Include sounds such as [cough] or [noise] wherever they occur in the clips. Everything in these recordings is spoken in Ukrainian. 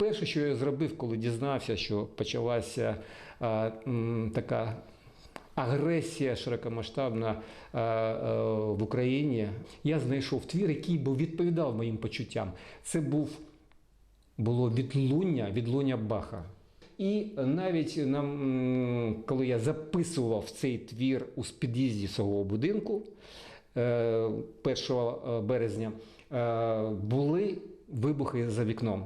перше, що я зробив, коли дізнався, що почалася а, м, така агресія широкомасштабна а, а, в Україні, я знайшов твір, який би відповідав моїм почуттям. Це був було відлуння, відлуння Баха. І навіть нам, коли я записував цей твір у під'їзді свого будинку е, 1 березня, е, були вибухи за вікном.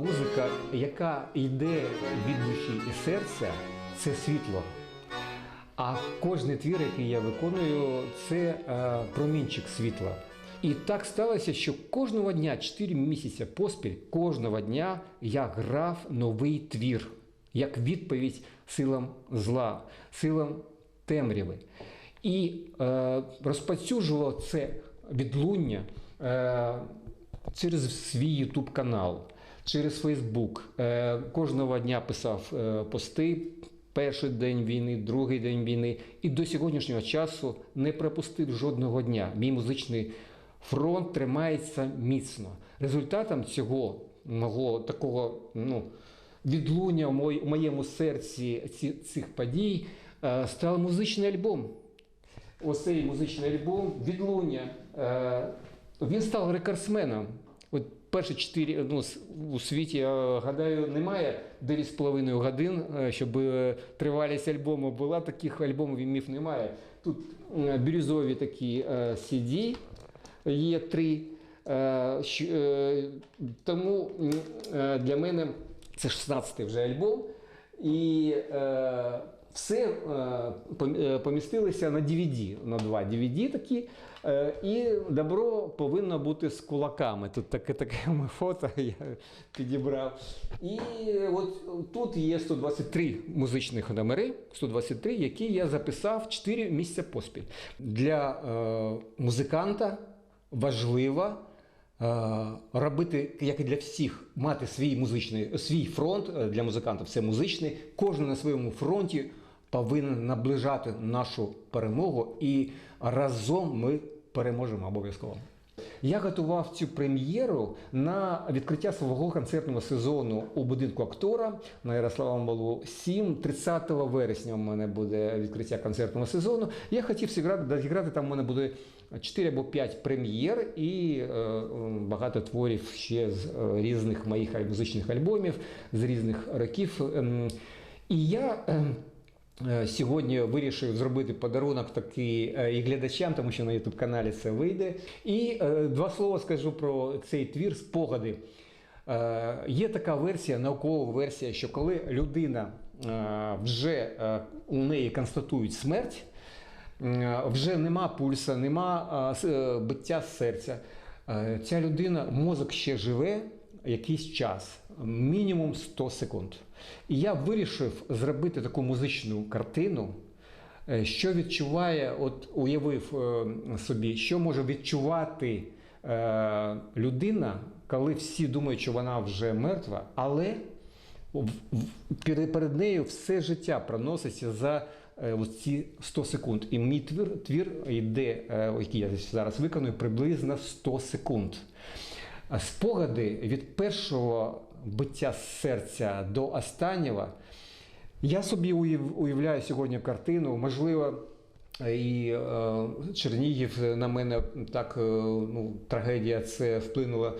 Музика, яка йде від душі і серця, це світло. А кожний твір, який я виконую, це е, промінчик світла. І так сталося, що кожного дня, 4 місяці поспіль, кожного дня я грав новий твір, як відповідь силам зла, силам темряви. І е, розпацюжував це відлуння е, через свій Ютуб канал, через Фейсбук. Кожного дня писав е, пости. Перший день війни, другий день війни, і до сьогоднішнього часу не пропустив жодного дня. Мій музичний фронт тримається міцно. Результатом цього мого такого ну, відлуння в моєму серці ці, цих подій е, став музичний альбом. Ось цей музичний альбом відлуння. Е, він став рекордсменом. От перші чотири ну, у світі, я гадаю, немає 9,5 годин, е, щоб е, тривалість альбому була. Таких альбомів міф немає. Тут е, бірюзові такі е, CD є три. Е, е, Тому е, для мене це 16-й вже альбом. І е, все е, пом- е, помістилося на DVD, на два DVD такі. Е, і добро повинно бути з кулаками. Тут таке таке [laughs] фото я підібрав. І от тут є 123 музичних номери, 123, які я записав 4 місяці поспіль. Для е, музиканта важливо е, робити, як і для всіх, мати свій музичний свій фронт е, для музикантів. Це музичний. Кожен на своєму фронті повинен наближати нашу перемогу, і разом ми переможемо обов'язково. Я готував цю прем'єру на відкриття свого концертного сезону у будинку актора на Ярослава Малу 7. 30 вересня у мене буде відкриття концертного сезону. Я хотів зіграти, там у мене буде 4 або 5 прем'єр і е, багато творів ще з е, різних моїх музичних альбомів, з різних років. Ем, І я. Е, Сьогодні вирішив зробити подарунок такий е, і глядачам, тому що на youtube каналі це вийде. І е, два слова скажу про цей твір спогади. Е, Є така версія, наукова версія, що коли людина е, вже е, у неї констатують смерть, е, вже нема пульса, нема е, е, биття серця. Е, Ця людина, мозок ще живе якийсь час, мінімум 100 секунд. І я вирішив зробити таку музичну картину, е, що відчуває, от уявив е, собі, що може відчувати е, людина, коли всі думають, що вона вже мертва, але перед нею все життя проноситься за ці 100 секунд. І мій твір, твір йде, який я зараз виконую, приблизно 100 секунд. Спогади від першого биття серця до останнього. Я собі уявляю сьогодні картину, можливо, і е, Чернігів на мене так е, ну, трагедія це вплинула.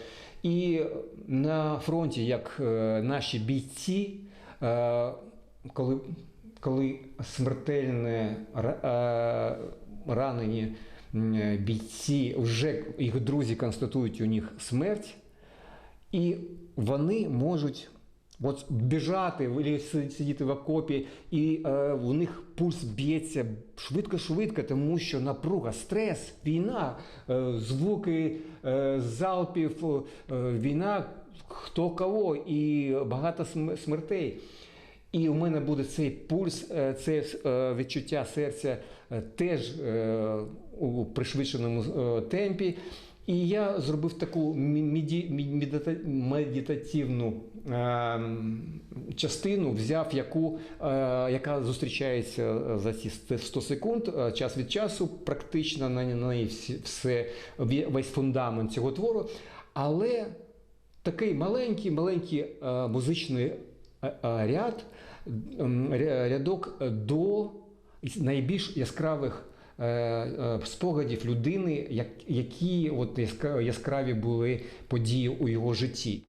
І на фронті, як е, наші бійці, коли, коли смертельне ранені бійці, вже їх друзі констатують у них смерть. І вони можуть от біжати, сидіти в окопі, і е, у них пульс б'ється швидко-швидко, тому що напруга, стрес, війна, е, звуки е, залпів, е, війна хто кого, і багато см- смертей. І у мене буде цей пульс, е, це е, відчуття серця е, теж у пришвидшеному темпі. І я зробив таку меді- медита- медитативну е, частину, взяв яку, е, яка зустрічається за ці 100 секунд, е, час від часу, практично на неї все, весь фундамент цього твору. Але такий маленький, маленький е, музичний е, е, ряд, рядок до найбільш яскравих е, е, спогадів людини, як- які от яскраві були події у його житті.